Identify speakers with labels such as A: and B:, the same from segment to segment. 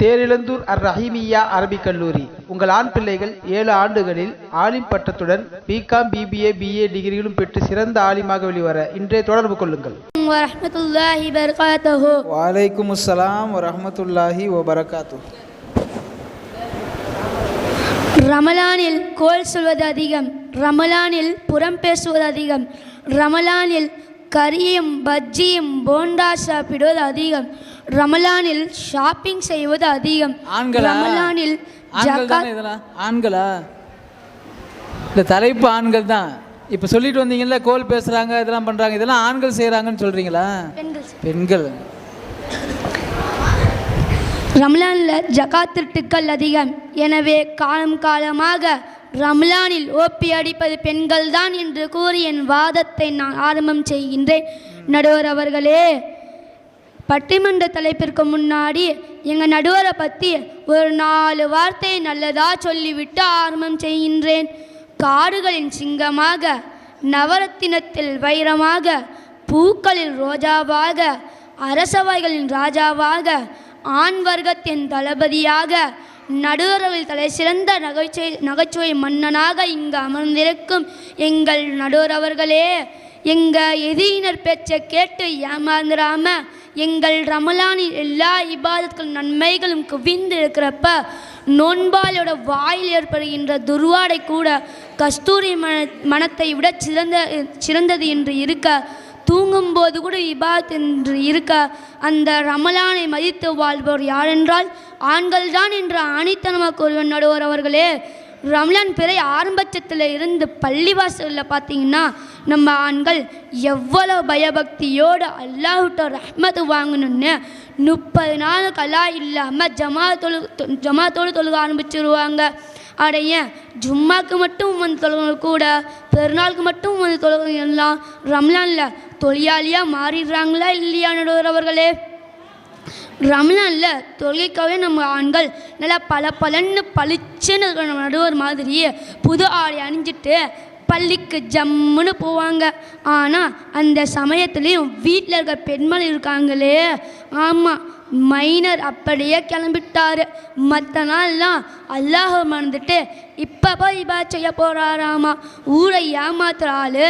A: தேரிழந்தூர் அர் ரஹீமியா அரபிக் கல்லூரி. உங்கள் ஆண் பிள்ளைகள் ஏழு ஆண்டுகளில் ஆலிம் பட்டத்துடன் பிகாம் பிபிஏ பிஏ டிகிரிகளும் பெற்று சிறந்த ஆலிமாக வெளிவர இன்றைய தொடர்பு கொள்ளுங்கள்.
B: வலைக்கும் அஸ்லாம் வரமத்துல்லாஹி வபரகாத்து
C: ரமலானில் கோல் சொல்வது அதிகம் ரமலானில் புறம் பேசுவது அதிகம் ரமலானில் கறியும் பஜ்ஜியும் போண்டா சாப்பிடுவது அதிகம் ரமலானில் ஷாப்பிங் செய்வது அதிகம்.
B: ஆண்களா?
C: ரமலானில்
B: ஆண்கள் இந்த தலைப்பு ஆண்கள் தான். இப்போ சொல்லிட்டு வந்தீங்கல்ல கோல் பேசுகிறாங்க இதெல்லாம் பண்ணுறாங்க இதெல்லாம் ஆண்கள் செய்கிறாங்கன்னு சொல்கிறீங்களா
C: பெண்கள்
B: பெண்கள்.
C: ரம்லானில் ஜகாத் திருட்டுக்கள் அதிகம். எனவே காலம் காலமாக ரம்லானில் ஓப்பி அடிப்பது பெண்கள் தான் என்று கூறி என் வாதத்தை நான் ஆரம்பம் செய்கின்றேன். நடுவர் அவர்களே பட்டிமன்ற தலைப்பிற்கு முன்னாடி எங்கள் நடுவரை பற்றி ஒரு நாலு வார்த்தை நல்லதாக சொல்லிவிட்டு ஆரம்பம் செய்கின்றேன். காடுகளின் சிங்கமாக நவரத்தினத்தில் வைரமாக பூக்களில் ரோஜாவாக அரசவைகளின் ராஜாவாக ஆண் வர்க்கத்தின் தளபதியாக நடுவரவில் தலை சிறந்த நகைச்சுவை நகைச்சுவை மன்னனாக இங்கு அமர்ந்திருக்கும் எங்கள் நடுவரவர்களே அவர்களே எங்க எதிரினர் பேச்சை கேட்டு ஏமாந்துடாம எங்கள் ரமலானில் எல்லா இபாதத்கள் நன்மைகளும் குவிந்து இருக்கிறப்ப நோன்பாலோட வாயில் ஏற்படுகின்ற துர்வாடை கூட கஸ்தூரி மன மனத்தை விட சிறந்த சிறந்தது என்று இருக்க தூங்கும்போது கூட இபாத் என்று இருக்க அந்த ரமலானை மதித்து வாழ்பவர் யாரென்றால் ஆண்கள்தான் என்ற ஆணித்தனமாக ஒருவன் நடுவர் அவர்களே. ரம்லான் பிறை ஆரம்பத்தில் இருந்து பள்ளிவாசலில் பார்த்தீங்கன்னா நம்ம ஆண்கள் எவ்வளோ பயபக்தியோடு அல்லாஹுட்ட ரஹ்மத்து வாங்கணும்னு முப்பது நாள் கலா இல்லாமல் ஜமா தொழு ஜமாத்தோடு தொழுக ஆரம்பிச்சிருவாங்க. அடைய ஜும்மாக்கு மட்டும் வந்து தொழுக கூட. பெருநாளுக்கு மட்டும் வந்து தொழுக எல்லாம். ரம்லானில் தொழிலாளியாக மாறிடுறாங்களா இல்லையா நடுவர் அவர்களே? ரம்லானில் தொழுகைக்காகவே நம்ம ஆண்கள் நல்லா பல பலன்னு பளிச்சுன்னு இருக்கிற நம்ம நடுவர் மாதிரி புது ஆடை அணிஞ்சிட்டு பள்ளிக்கு ஜம்முன்னு போவாங்க. ஆனால் அந்த சமயத்துலேயும் வீட்டில் இருக்க பெண்மணி இருக்காங்களே. ஆமாம் மைனர் அப்படியே கிளம்பிட்டாரு. மற்ற நாள்லாம் அல்லாஹ் மறந்துட்டு இப்போ போய் இபா செய்ய போகிறாராமா ஊரை ஏமாத்துற ஆள்.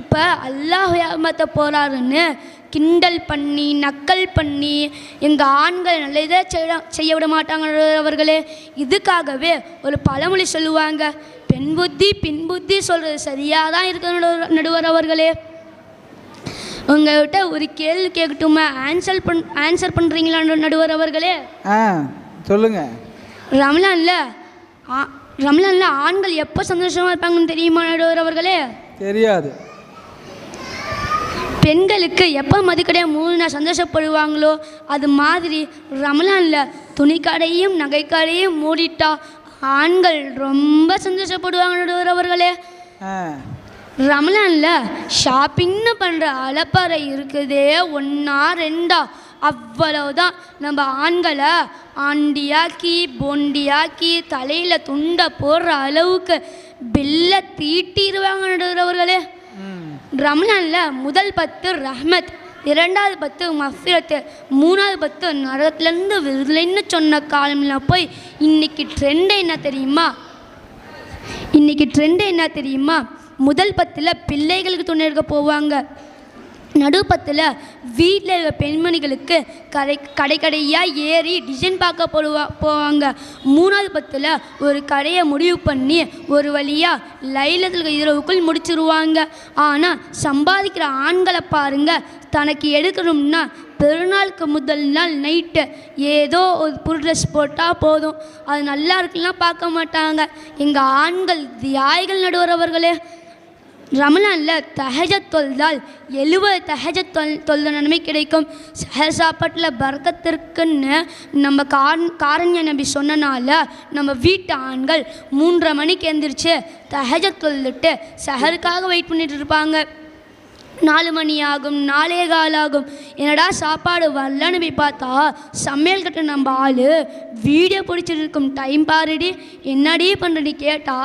C: இப்போ அல்லாஹ் ஏமாற்ற போகிறாருன்னு கிண்டல் பண்ணி நக்கல் பண்ணி எங்கள் ஆண்கள் நல்ல இதை செய்ய செய்ய விட மாட்டாங்க அவர்களே இதுக்காகவே ஒரு பழமொழி சொல்லுவாங்க. பெண் புத்தி பின் புத்தி சொல்கிறது சரியாக தான் இருக்கு நடுவர் அவர்களே. உங்கள்கிட்ட ஒரு கேள்வி கேட்கட்டுமா? ஆன்சர் பண் ஆன்சர் பண்ணுறீங்களா நடுவர் அவர்களே?
B: ஆ சொல்லுங்கள்
C: ரம்லானில் ஆ- ரம்லானில் ஆண்கள் எப்போ சந்தோஷமாக இருப்பாங்கன்னு தெரியுமா நடுவர் அவர்களே?
B: தெரியாது.
C: பெண்களுக்கு எப்போ மதுக்கடையை மூணு சந்தோஷப்படுவாங்களோ அது மாதிரி ரமலானில் துணிக்கடையும் நகைக்கடையும் மூடிட்டா ஆண்கள் ரொம்ப சந்தோஷப்படுவாங்க அவர்களே. ரமலானில் ஷாப்பிங்னு பண்ணுற அலப்பறை இருக்குதே ஒன்றா ரெண்டா. அவ்வளவுதான். நம்ம ஆண்களை ஆண்டியாக்கி பொண்டியாக்கி தலையில் துண்டை போடுற அளவுக்கு பில்லை தீட்டிடுவாங்க நடுவர் அவர்களே.
B: ம்
C: ரம்லானில் முதல் பத்து ரஹ்மத் இரண்டாவது பத்து மஃபிரத்து மூணாவது பத்து நரகத்துலேருந்து விருதுலைன்னு சொன்ன காலம்ல போய் இன்னைக்கு ட்ரெண்டு என்ன தெரியுமா? இன்னைக்கு ட்ரெண்டு என்ன தெரியுமா? முதல் பத்தில் பிள்ளைகளுக்கு துணை எடுக்க போவாங்க. நடு பத்தில் வீட்டில் இருக்கிற பெண்மணிகளுக்கு கடை கடை கடையாக ஏறி டிசைன் பார்க்க போடுவா போவாங்க. மூணாவது பத்தில் ஒரு கடையை முடிவு பண்ணி ஒரு வழியாக லைலத்தில் இரவுக்குள் முடிச்சிருவாங்க. ஆனால் சம்பாதிக்கிற ஆண்களை பாருங்கள் தனக்கு எடுக்கணும்னா பெருநாளுக்கு முதல் நாள் நைட்டு ஏதோ ஒரு புது ட்ரெஸ் போட்டால் போதும். அது நல்லா இருக்குலாம் பார்க்க மாட்டாங்க. எங்கள் ஆண்கள் தியாய்கள் நடுவரவர்களே ரமலானில் தஹஜ தொழுதால் எழுபது தஹஜ தொல் தொழுத நன்மை கிடைக்கும். சஹர் சாப்பாட்டில் பறக்கத்திற்குன்னு நம்ம கார் காரண்ய நபி சொன்னனால நம்ம வீட்டு ஆண்கள் மூன்றரை மணிக்கு எந்திரிச்சு தஹஜ தொழுதுட்டு சஹருக்காக வெயிட் பண்ணிட்டு இருப்பாங்க. நாலு மணி ஆகும் நாலே கால் ஆகும் என்னடா சாப்பாடு வரலன்னு போய் பார்த்தா சமையல் கட்ட நம்ம ஆள் வீடியோ பிடிச்சிட்டு இருக்கும் டைம் பாருடி. என்னடி பண்ணுறடி கேட்டா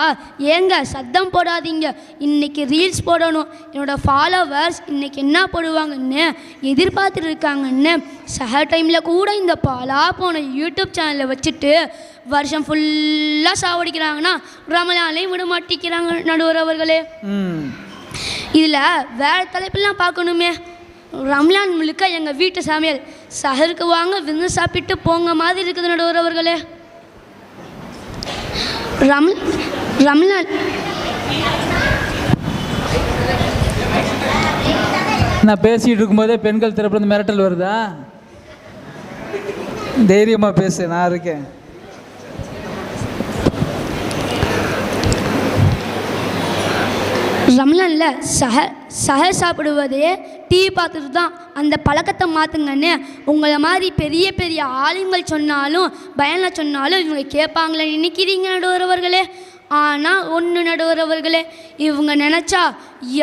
C: ஏங்க சத்தம் போடாதீங்க. இன்னைக்கு ரீல்ஸ் போடணும். என்னோடய ஃபாலோவர்ஸ் இன்னைக்கு என்ன போடுவாங்கன்னு எதிர்பார்த்துட்டு இருக்காங்கன்னு சக டைமில் கூட இந்த பாலா போன யூடியூப் சேனலை வச்சுட்டு வருஷம் ஃபுல்லாக சாவடிக்கிறாங்கன்னா ரமலாலையும் விட மாட்டிக்கிறாங்க நடுவர் அவர்களே.
B: ம்.
C: இதில் வேறு தலைப்பெல்லாம் பார்க்கணுமே. ரம்லான் முழுக்க எங்கள் வீட்டு சமையல். சஹருக்கு வாங்க விருந்து சாப்பிட்டு போங்க மாதிரி இருக்குது நடுவர் அவர்களே ரம் ரம்லான்
B: நான் பேசிகிட்டு இருக்கும்போதே பெண்கள் தரப்புலேருந்து மிரட்டல் வருதா? தைரியமாக பேசு நான் இருக்கேன்.
C: ரம்லானில் சஹ சஹ சாப்பிடுவதே டிவி பார்த்துட்டு தான் அந்த பழக்கத்தை மாற்றுங்கன்னு உங்களை மாதிரி பெரிய பெரிய ஆளுங்கள் சொன்னாலும் பயனில் சொன்னாலும் இவங்க கேட்பாங்களே. நினைக்கிறீங்க நடுவரவர்களே? ஆனால் ஒன்று நடுவரவர்களே இவங்க நினச்சா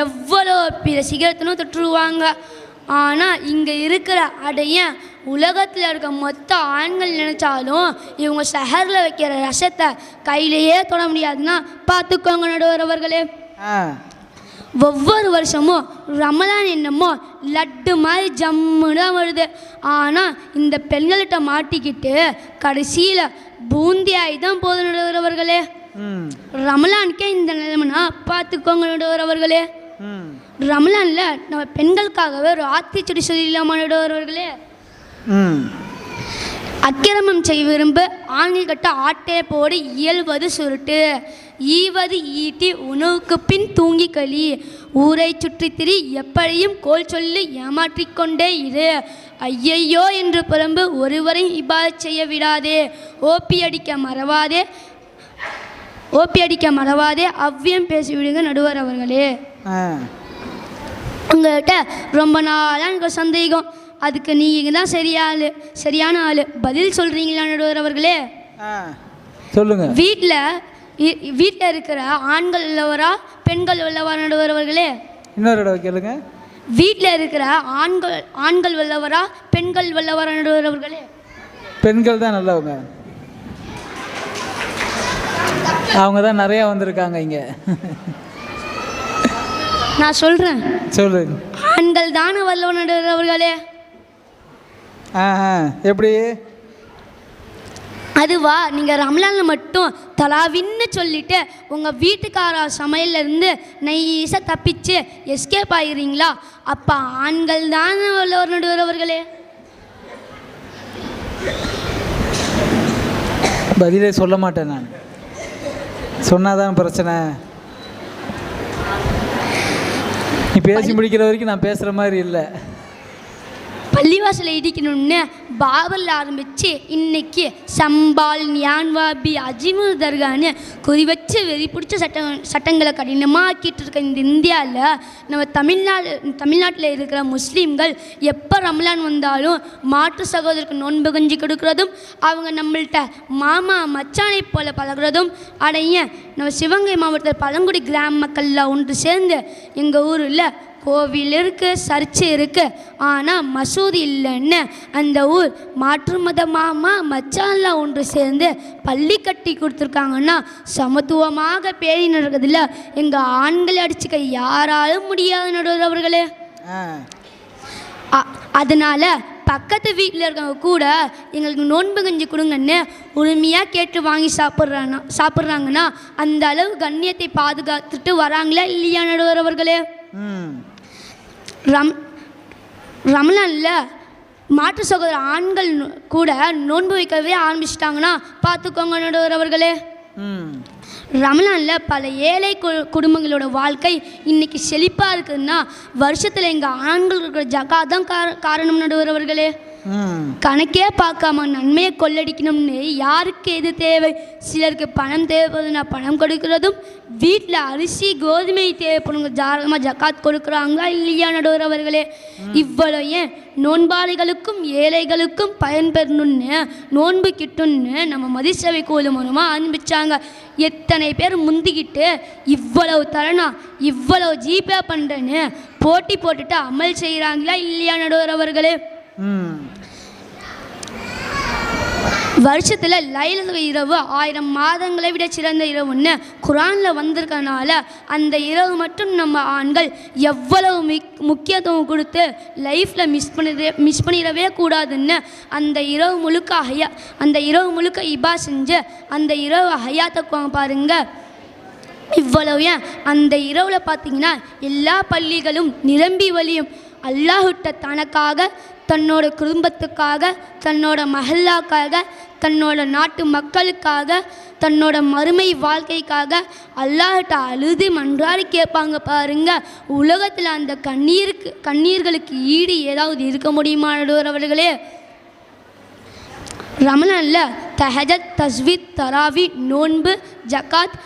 C: எவ்வளோ பிற சிகரத்தினும் தொற்றுருவாங்க ஆனால் இங்கே இருக்கிற அடைய உலகத்தில் இருக்க மொத்த ஆண்கள் நினச்சாலும் இவங்க சஹரில் வைக்கிற ரசத்தை கையிலேயே தொட முடியாதுன்னா பார்த்துக்கோங்க நடுவரவர்களே.
B: ஆ.
C: ஒவ்வொரு வருஷமும் ரமலான் என்னமோ லட்டு மாதிரி ஜம்முன்னு தான் வருது. ஆனால் இந்த பெண்கள்கிட்ட மாட்டிக்கிட்டு கடைசியில் பூந்தியாகி தான் போது நடுவரவர்களே. ரமலானுக்கே இந்த நிலைமைனா பார்த்துக்கோங்க நடுவரவர்களே. ரமலானில் நம்ம பெண்களுக்காகவே ஒரு ஆத்திச்செடி சொல்லிடலாமா நடுவரவர்களே?
B: ம்.
C: அக்கிரமம் செய் விரும்பு ஆண்கள் கட்ட ஆட்டே போடு இயல்வது சுருட்டு. ஈவது ஈட்டி உணவுக்கு பின் தூங்கி களி ஊரை சுற்றித் திரி எப்படியும் கோல் சொல்லி ஏமாற்றிக் கொண்டே இரு. ஐயையோ என்று புலம்பு ஒருவரையும் இபாதத் செய்ய விடாதே. ஓப்பி அடிக்க மறவாதே. ஓப்பி அடிக்க மறவாதே. அவ்வியம் பேசிவிடுங்க நடுவர் அவர்களே. உங்கள்கிட்ட ரொம்ப நாளாக எனக்கு சந்தேகம். அதுக்கு நீங்கள் தான் சரியாளு சரியான ஆள். பதில் சொல்கிறீங்களா நடுவர் அவர்களே?
B: ஆ. சொல்லுங்க.
C: வீட்டில் வீட்டில் இருக்கிற ஆண்கள் உள்ளவரா பெண்கள் உள்ளவா நடுவர் அவர்களே
B: இன்னொரு தடவை கேளுங்க.
C: வீட்டில் இருக்கிற ஆண்கள் ஆண்கள் உள்ளவரா பெண்கள் உள்ளவரா நடுவர் அவர்களே
B: பெண்கள் தான் நல்லவங்க. அவங்க தான் நிறையா வந்திருக்காங்க இங்கே.
C: நான் சொல்கிறேன்
B: சொல்லுங்க
C: ஆண்கள் தானே வல்லவ நடுவர் அவர்களே
B: ஆ ஆ எப்படி?
C: அதுவா நீங்கள் ரம்லானில் மட்டும் தலாவின்னு சொல்லிட்டு உங்கள் வீட்டுக்கார சமையல்ல இருந்து நைஸாக தப்பிச்சு எஸ்கேப் ஆகிறீங்களா அப்போ ஆண்கள் தானே உள்ளவர் அவர்களே
B: பதிலே சொல்ல மாட்டேன் நான். சொன்னாதான் பிரச்சனை. நீ பேசி முடிக்கிற வரைக்கும் நான் பேசுகிற மாதிரி இல்லை.
C: பள்ளிவாசலை இடிக்கணும்னு பாபரில் ஆரம்பித்து இன்னைக்கு சம்பால் ஞான்வாபி அஜிமுர் தர்கான்னு குறி வச்சு வெறி பிடிச்ச சட்டம் சட்டங்களை கடினமாக ஆக்கிட்டு இருக்க இந்த இந்தியாவில் நம்ம தமிழ்நாடு தமிழ்நாட்டில் இருக்கிற முஸ்லீம்கள் எப்போ ரம்லான் வந்தாலும் மாற்று சகோதரருக்கு நோன்பு கஞ்சி கொடுக்குறதும் அவங்க நம்மள்கிட்ட மாமா மச்சானை போல பழகுறதும் அடைய நம்ம சிவகங்கை மாவட்டத்தில் பழங்குடி கிராம மக்களில் ஒன்று சேர்ந்து எங்கள் ஊரில் கோவில் இருக்குது சர்ச்சு இருக்குது ஆனால் மசூதி இல்லைன்னு அந்த ஊர் மாற்று மத மாமா மச்சான்லாம் ஒன்று சேர்ந்து பள்ளி கட்டி கொடுத்துருக்காங்கன்னா சமத்துவமாக பேணி நடக்குதுல்ல. எங்கள் ஆண்களை அடிச்சுக்க யாராலும் முடியாது நடுவர் அவர்களே. அதனால பக்கத்து வீட்டில் இருக்கவங்க கூட எங்களுக்கு நோன்பு கஞ்சி கொடுங்கன்னு உரிமையாக கேட்டு வாங்கி சாப்பிட்றாங்க சாப்பிட்றாங்கன்னா அந்த அளவு கண்ணியத்தை பாதுகாத்துட்டு வராங்களா இல்லையா நடுவர் அவர்களே?
B: ம்.
C: ரம் ரமலானில் மாற்று சகோதர ஆண்கள் கூட நோன்பு வைக்கவே ஆரம்பிச்சிட்டாங்கன்னா பார்த்துக்கோங்க நடுவர் அவர்களே.
B: ம்.
C: ரமலானில் பல ஏழை குடும்பங்களோட வாழ்க்கை இன்னைக்கு செழிப்பாக இருக்குதுன்னா வருஷத்தில் எங்கள் ஆண்கள் இருக்கிற ஜகா தான் கார காரணம் நடுவர் அவர்களே.
B: ம்
C: கணக்கே பார்க்காம நன்மையை கொள்ளடிக்கணும்னு யாருக்கு எது தேவை? சிலருக்கு பணம் தேவைப்படுதுன்னா பணம் கொடுக்கிறதும் வீட்டில் அரிசி கோதுமை தேவைப்படுங்க. ஜாரகமாக ஜக்காத் கொடுக்குறாங்க இல்லையா நடுவர் அவர்களே? இவ்வளோ ஏன் நோன்பாளிகளுக்கும் ஏழைகளுக்கும் பயன்பெறணும்னு நோன்பு கிட்டும்னு நம்ம மதிசவை கோயில் மூலமாக ஆரம்பிச்சாங்க. எத்தனை பேர் முந்திக்கிட்டு இவ்வளவு தரணா இவ்வளவு ஜிபே பண்ணுறேன்னு போட்டி போட்டுட்டு அமல் செய்கிறாங்களா இல்லையா நடுவர் அவர்களே? வருஷத்தில் லைல இரவு ஆயிரம் மாதங்களை விட சிறந்த இரவுன்னு குரானில் வந்திருக்கனால அந்த இரவு மட்டும் நம்ம ஆண்கள் எவ்வளவு மிக் முக்கியத்துவம் கொடுத்து லைஃப்பில் மிஸ் பண்ணிடவே மிஸ் பண்ணிடவே கூடாதுன்னு அந்த இரவு முழுக்க ஹயா அந்த இரவு முழுக்க இபா செஞ்சு அந்த இரவு ஹயாத்தக்குவாங்க பாருங்க. இவ்வளவு ஏன்? அந்த இரவில் பார்த்தீங்கன்னா எல்லா பள்ளிகளும் நிரம்பி வழியும். அல்லாஹுட்ட தனக்காக தன்னோட குடும்பத்துக்காக தன்னோட மஹல்லாக்காக தன்னோட நாட்டு மக்களுக்காக தன்னோட மறுமை வாழ்க்கைக்காக அல்லாஹ்கிட்ட அழுது மன்றாடி கேட்பாங்க பாருங்க. உலகத்தில் அந்த கண்ணீருக்கு கண்ணீர்களுக்கு ஈடு ஏதாவது இருக்க முடியுமானவர்களே நடுவர் தஹஜத் தஸ்வித் தராவி நோன்பு ஜக்காத்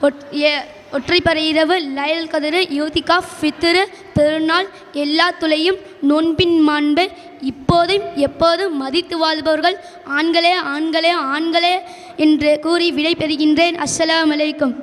C: ஒட் ஏ ஒற்றைப்பறை இரவு லயல் கதிரு யூதிகா ஃபித்ரு திருநாள் எல்லா துளையும் நோன்பின் மாண்பு. இப்போதும் எப்போதும் மதித்து வாழ்பவர்கள் ஆண்களே ஆண்களே ஆண்களே என்று கூறி விடை பெறுகின்றேன். அலைக்கும்.